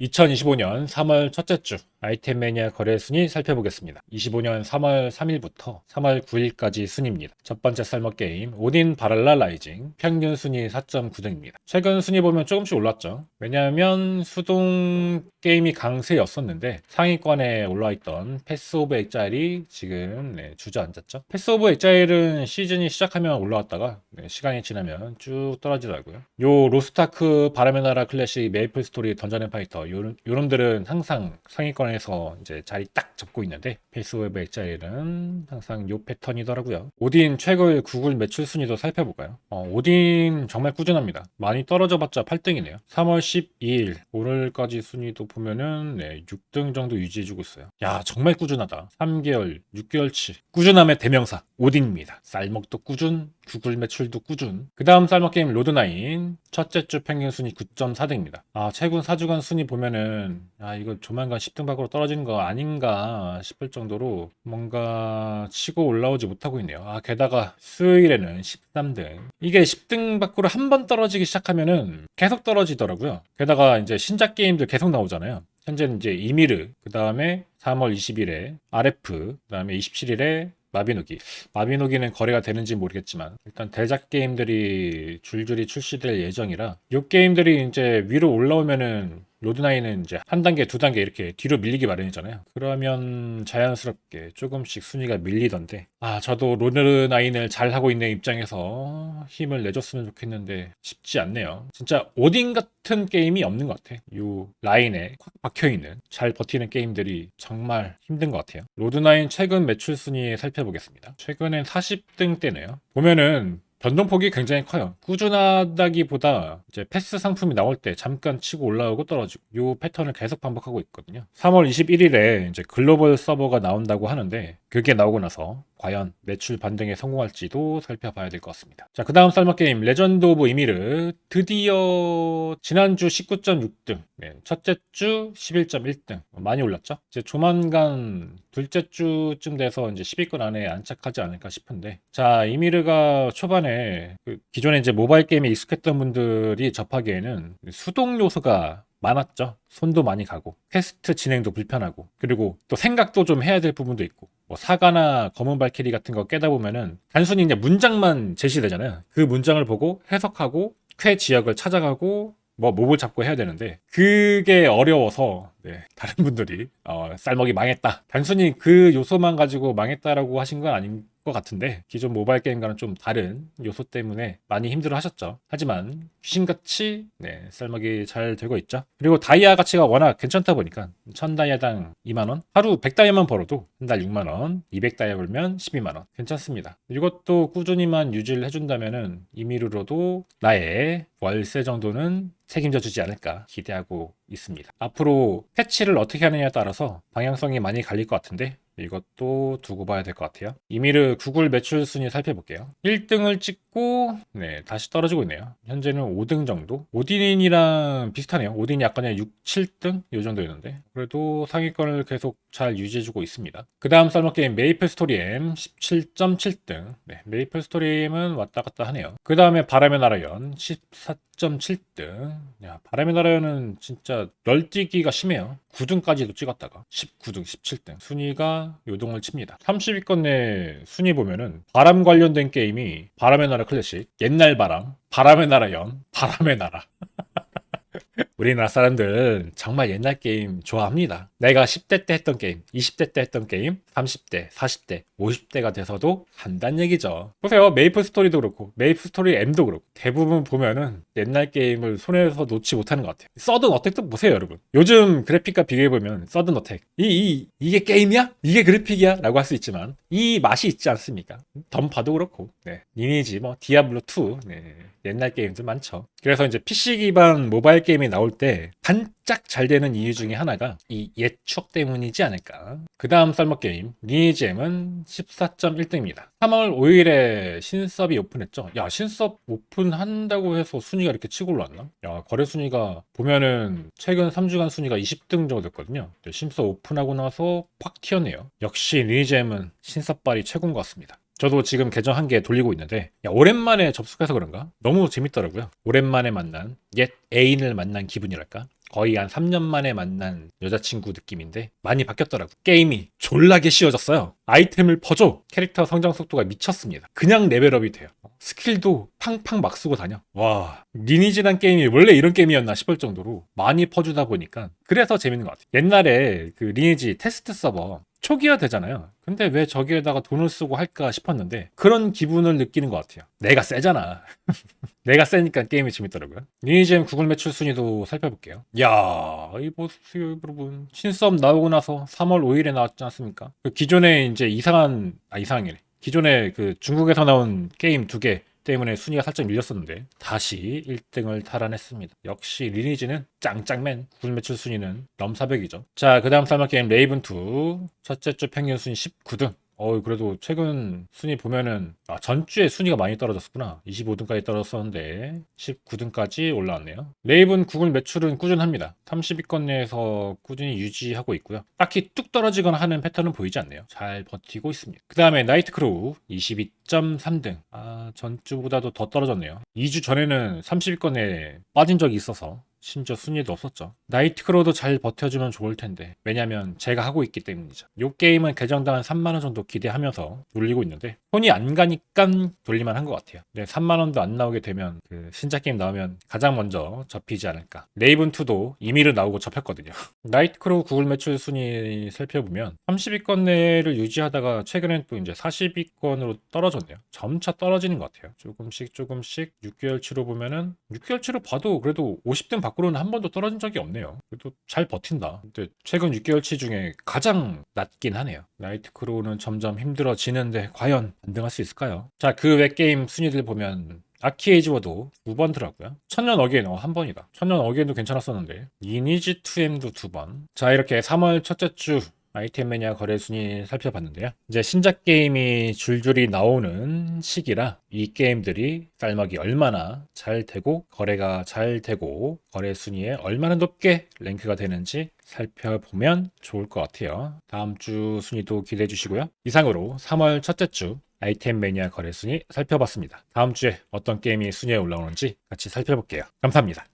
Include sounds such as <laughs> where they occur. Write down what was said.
2025년 3월 첫째 주 아이템 매니아 거래 순위 살펴보겠습니다. 25년 3월 3일부터 3월 9일까지 순위입니다. 첫 번째 쌀먹 게임 오딘 바랄라 라이징 평균 순위 4.9등입니다. 최근 순위 보면 조금씩 올랐죠. 왜냐하면 수동 게임이 강세였었는데 상위권에 올라와 있던 패스 오브 엑자일이 지금 네, 주저앉았죠. 패스 오브 엑자일은 시즌이 시작하면 올라왔다가 네, 시간이 지나면 쭉 떨어지더라고요. 요 로스타크 바람의 나라 클래식 메이플 스토리 던전 앤 파이터 요, 요 놈들은 항상 상위권 에서 이제 자리 딱 잡고 있는데 오브 엑자일은 항상 요 패턴이더라고요. 오딘 최근 구글 매출 순위도 살펴볼까요? 어, 오딘 정말 꾸준합니다. 많이 떨어져봤자 8등이네요. 3월 12일 오늘까지 순위도 보면은 네, 6등 정도 유지해주고 있어요. 야 정말 꾸준하다. 3개월, 6개월치 꾸준함의 대명사 오딘입니다. 쌀먹도 꾸준, 구글 매출도 꾸준. 그 다음 쌀먹 게임 로드나인 첫째 주 평균 순위 9.4등입니다. 아 최근 4주간 순위 보면은 아 이거 조만간 10등 밖으로 떨어지는 거 아닌가 싶을 정도로 뭔가 치고 올라오지 못하고 있네요. 아 게다가 수요일에는 13등. 이게 10등 밖으로 한 번 떨어지기 시작하면은 계속 떨어지더라고요. 게다가 이제 신작 게임들 계속 나오잖아요. 현재는 이제 이미르, 그 다음에 3월 20일에 RF, 그 다음에 27일에 마비노기. 마비노기는 거래가 되는지 모르겠지만 일단 대작 게임들이 줄줄이 출시될 예정이라 이 게임들이 이제 위로 올라오면은 로드나인은 이제 한 단계, 두 단계 이렇게 뒤로 밀리기 마련이잖아요. 그러면 자연스럽게 조금씩 순위가 밀리던데, 아, 저도 로드나인을 잘 하고 있는 입장에서 힘을 내줬으면 좋겠는데 쉽지 않네요. 진짜 오딘 같은 게임이 없는 것 같아. 요 라인에 꽉 박혀 있는 잘 버티는 게임들이 정말 힘든 것 같아요. 로드나인 최근 매출 순위 살펴보겠습니다. 최근엔 40등 대네요. 보면은 변동폭이 굉장히 커요. 꾸준하다기보다 이제 패스 상품이 나올 때 잠깐 치고 올라오고 떨어지고 이 패턴을 계속 반복하고 있거든요. 3월 21일에 이제 글로벌 서버가 나온다고 하는데 그게 나오고 나서 과연 매출 반등에 성공할지도 살펴봐야 될 것 같습니다. 자, 그 다음 쌀먹 게임 레전드 오브 이미르 드디어 지난주 19.6등, 네, 첫째 주 11.1등 많이 올랐죠? 이제 조만간 둘째 주쯤 돼서 이제 10위권 안에 안착하지 않을까 싶은데 자 이미르가 초반에 그 기존에 이제 모바일 게임에 익숙했던 분들이 접하기에는 수동 요소가 많았죠. 손도 많이 가고 퀘스트 진행도 불편하고 그리고 또 생각도 좀 해야 될 부분도 있고 뭐 사과나 검은 발키리 같은 거 깨다 보면은 단순히 이제 문장만 제시되잖아요. 그 문장을 보고 해석하고 퀘 지역을 찾아가고 뭐 몹을 잡고 해야 되는데 그게 어려워서 네, 다른 분들이 어, 쌀먹이 망했다. 단순히 그 요소만 가지고 망했다라고 하신 건 아닌 것 같은데 기존 모바일 게임과는 좀 다른 요소 때문에 많이 힘들어 하셨죠. 하지만 귀신같이 네, 쌀먹이 잘 되고 있죠. 그리고 다이아 가치가 워낙 괜찮다 보니까 1000다이아당 2만원 하루 100다이아만 벌어도 한 달 6만원 200다이아 벌면 12만원 괜찮습니다. 이것도 꾸준히만 유지를 해준다면은 이미르로도 나의 월세 정도는 책임져 주지 않을까 기대하고 있습니다. 앞으로 패치를 어떻게 하느냐에 따라서 방향성이 많이 갈릴 것 같은데 이것도 두고 봐야 될 것 같아요. 이미르 구글 매출 순위 살펴볼게요. 1등을 찍고 네, 다시 떨어지고 있네요. 현재는 5등 정도. 오딘이랑 비슷하네요. 오딘이 약간 6, 7등 이 정도였는데 그래도 상위권을 계속 잘 유지해주고 있습니다. 그 다음 썰먹 게임 메이플 스토리 M 17.7등. 네, 메이플 스토리 M은 왔다 갔다 하네요. 그 다음에 바람의 나라 연 14.7등. 야, 바람의 나라연은 진짜 널뛰기가 심해요. 9등까지도 찍었다가 19등, 17등. 순위가 요동을 칩니다. 30위권 내 순위 보면은 바람 관련된 게임이 바람의 나라 클래식, 옛날 바람, 바람의 나라 연, 바람의 나라. <laughs> 우리나라 사람들 정말 옛날 게임 좋아합니다. 내가 10대 때 했던 게임, 20대 때 했던 게임, 30대, 40대, 50대가 돼서도 한단 얘기죠. 보세요. 메이플 스토리도 그렇고, 메이플 스토리 M도 그렇고, 대부분 보면은 옛날 게임을 손에서 놓지 못하는 것 같아요. 서든 어택도 보세요, 여러분. 요즘 그래픽과 비교해보면 서든 어택. 이, 이, 이게 게임이야? 이게 그래픽이야? 라고 할 수 있지만, 이 맛이 있지 않습니까? 덤파도 그렇고, 네. 리니지, 뭐, 디아블로2, 네. 옛날 게임들 많죠. 그래서 이제 PC 기반 모바일 게임이 나올 때 반짝 잘 되는 이유 중에 하나가 이옛 추억 때문이지 않을까. 그 다음 썰먹 게임 리니지 M은 14.1등입니다. 3월 5일에 신섭이 오픈했죠. 야 신섭 오픈한다고 해서 순위가 이렇게 치고 올랐나? 야 거래 순위가 보면은 최근 3주간 순위가 20등 정도 됐거든요. 신섭 오픈하고 나서 팍 튀었네요. 역시 리니지 M은 신섭발이 최고인 것 같습니다. 저도 지금 계정 한 개 돌리고 있는데 야, 오랜만에 접속해서 그런가 너무 재밌더라고요 오랜만에 만난 옛 애인을 만난 기분이랄까 거의 한 3년 만에 만난 여자친구 느낌인데 많이 바뀌었더라고. 게임이 졸라게 쉬워졌어요. 아이템을 퍼줘. 캐릭터 성장 속도가 미쳤습니다. 그냥 레벨업이 돼요. 스킬도 팡팡 막 쓰고 다녀. 와, 리니지란 게임이 원래 이런 게임이었나 싶을 정도로 많이 퍼주다 보니까 그래서 재밌는 것 같아요. 옛날에 그 리니지 테스트 서버 초기화 되잖아요. 근데 왜 저기에다가 돈을 쓰고 할까 싶었는데 그런 기분을 느끼는 것 같아요. 내가 세잖아. <laughs> 내가 세니까 게임이 재밌더라고요. 리니지엠 구글 매출 순위도 살펴볼게요. 야, 이 보세요, 여러분. 신썸 나오고 나서 3월 5일에 나왔지 않습니까? 그 기존에 이제 이상한 아 이상이래. 기존에 그 중국에서 나온 게임 두 개 때문에 순위가 살짝 밀렸었는데 다시 1등을 탈환했습니다. 역시 리니지는 짱짱맨 구글 매출 순위는 넘400이죠. 자, 그 다음 쌀맛 게임 레이븐2 첫째 주 평균 순위 19등. 어 그래도 최근 순위 보면은 아, 전주에 순위가 많이 떨어졌었구나. 25등까지 떨어졌었는데 19등까지 올라왔네요. 레이븐 구글 매출은 꾸준합니다. 30위권 내에서 꾸준히 유지하고 있고요. 딱히 뚝 떨어지거나 하는 패턴은 보이지 않네요. 잘 버티고 있습니다. 그 다음에 나이트크로우 22.3등. 아 전주보다도 더 떨어졌네요. 2주 전에는 30위권 내에 빠진 적이 있어서 심지어 순위도 없었죠. 나이트크로도 잘 버텨주면 좋을 텐데 왜냐면 제가 하고 있기 때문이죠. 요 게임은 개정당 한 3만 원 정도 기대하면서 돌리고 있는데 손이 안 가니까 돌릴만 한 것 같아요. 근데 3만 원도 안 나오게 되면 그 신작 게임 나오면 가장 먼저 접히지 않을까. 레이븐 2도 임의로 나오고 접혔거든요. <laughs> 나이트크로우 구글 매출 순위 살펴보면 30위권 내를 유지하다가 최근엔 또 이제 40위권으로 떨어졌네요. 점차 떨어지는 것 같아요. 조금씩 조금씩 6개월치로 보면은 6개월치로 봐도 그래도 50등 밖으로는 한 번도 떨어진 적이 없네요. 그래도 잘 버틴다. 근데 최근 6개월치 중에 가장 낮긴 하네요. 나이트 크로우는 점점 힘들어지는데 과연 안등할 수 있을까요? 자, 그 외 게임 순위들 보면 아키에이즈워도 두 번 들어갔고요. 천년 어게인 어, 한 번이다. 천년 어게인도 괜찮았었는데 리니지 2M도 두 번. 자 이렇게 3월 첫째 주 아이템 매니아 거래 순위 살펴봤는데요. 이제 신작 게임이 줄줄이 나오는 시기라 이 게임들이 쌀먹이 얼마나 잘 되고 거래가 잘 되고 거래 순위에 얼마나 높게 랭크가 되는지 살펴보면 좋을 것 같아요. 다음 주 순위도 기대해 주시고요. 이상으로 3월 첫째 주 아이템 매니아 거래 순위 살펴봤습니다. 다음 주에 어떤 게임이 순위에 올라오는지 같이 살펴볼게요. 감사합니다.